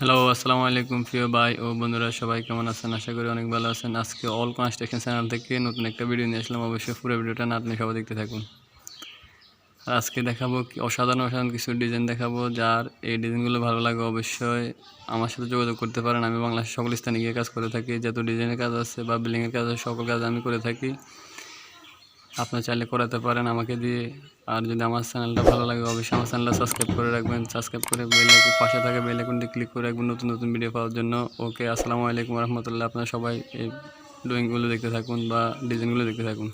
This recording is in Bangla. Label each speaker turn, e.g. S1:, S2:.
S1: হ্যালো আসসালামু আলাইকুম, প্রিয় ভাই ও বন্ধুরা, সবাই কেমন আছেন? আশা করি অনেক ভালো আছেন। আজকে অল কনস্ট্রাকশন চ্যানেল থেকে নতুন একটা ভিডিও নিয়ে আসলাম। অবশ্যই পুরো ভিডিওটা না আপনি সবাই দেখতে থাকুন। আর আজকে দেখাবো অসাধারণ অসাধারণ কিছু ডিজাইন দেখাবো। যার এই ডিজাইনগুলো ভালো লাগে অবশ্যই আমার সাথে যোগাযোগ করতে পারেন। আমি বাংলাদেশের সকল স্থানে গিয়ে কাজ করে থাকি। যত ডিজাইনের কাজ আছে বা বিল্ডিংয়ের কাজ আছে, সকল কাজ আমি করে থাকি। আপনার চাইলে করাতে পারেন, আমাকে দিয়ে। আর যদি আমার চ্যানেলটা ভালো লাগে, অবশ্যই আমার চ্যানেলটা সাবস্ক্রাইব করে রাখবেন। সাবস্ক্রাইব করে বেল আইকন, পাশে থাকা বেল আইকনটি ক্লিক করে রাখবেন নতুন নতুন ভিডিও পাওয়ার জন্য। ওকে, আসসালামু আলাইকুম রহমতুল্লাহ। আপনারা সবাই এই ড্রয়িংগুলো দেখতে থাকুন বা ডিজাইনগুলো দেখতে থাকুন।